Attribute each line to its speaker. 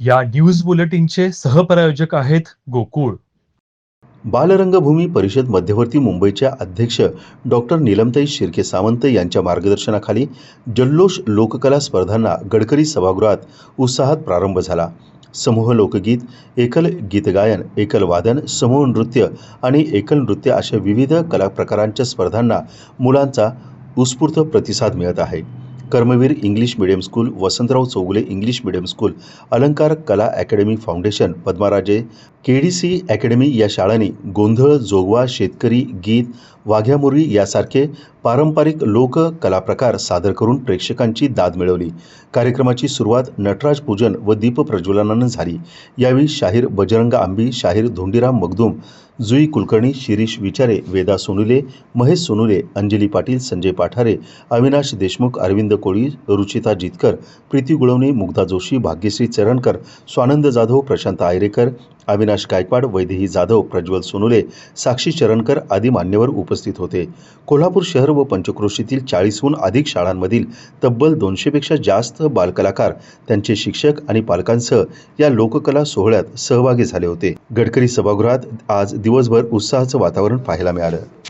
Speaker 1: या न्यूज बुलेटिनचे सहप्रायोजक आहेत गोकुळ.
Speaker 2: बालरंगभूमी परिषद मध्यवर्ती मुंबईच्या अध्यक्ष डॉक्टर नीलमताई शिर्के सावंत यांच्या मार्गदर्शनाखाली जल्लोष लोककला स्पर्धांना गडकरी सभागृहात उत्साहात प्रारंभ झाला. समूह लोकगीत एकल गीतगायन एकल वादन समूह नृत्य आणि एकल नृत्य अशा विविध कला प्रकारांच्या स्पर्धांना मुलांचा उत्स्फूर्त प्रतिसाद मिळत आहे. Karmaveer English medium school Vasantrao Chougule English medium school Alankar Kala academy foundation Padmaraje K D C academy या शाळांनी गोंधळ जोगवा शेतकरी गीत वाघ्यामुरळी यासारखे पारंपरिक लोक कलाप्रकार सादर करून प्रेक्षकांची दाद मिळवली. कार्यक्रमाची सुरुवात नटराज पूजन व दीप प्रज्वलनानं झाली. यावेळी शाहीर बजरंग आंबी शाहीर धोंडीराम मगदूम जुई कुलकर्णी शिरीष विचारे वेदा सोनुले महेश सोनुले अंजली पाटील संजय पाठारे अविनाश देशमुख अरविंद कोळी रुचिता जितकर प्रीती गुळवणे मुग्धा जोशी भाग्यश्री चरणकर स्वानंद जाधव प्रशांत आयरेकर अविनाश गायकवाड वैदेही जाधव प्रज्वल सोनुले साक्षी चरणकर आदी मान्यवर उपस्थित होते. कोल्हापूर शहर व पंचक्रोशीतील चाळीसहून अधिक शाळांमधील तब्बल दोनशेपेक्षा जास्त बालकलाकार त्यांचे शिक्षक आणि पालकांसह या लोककला सोहळ्यात सहभागी झाले होते. गडकरी सभागृहात आज दिवसभर उत्साहाचं वातावरण पाहायला मिळालं.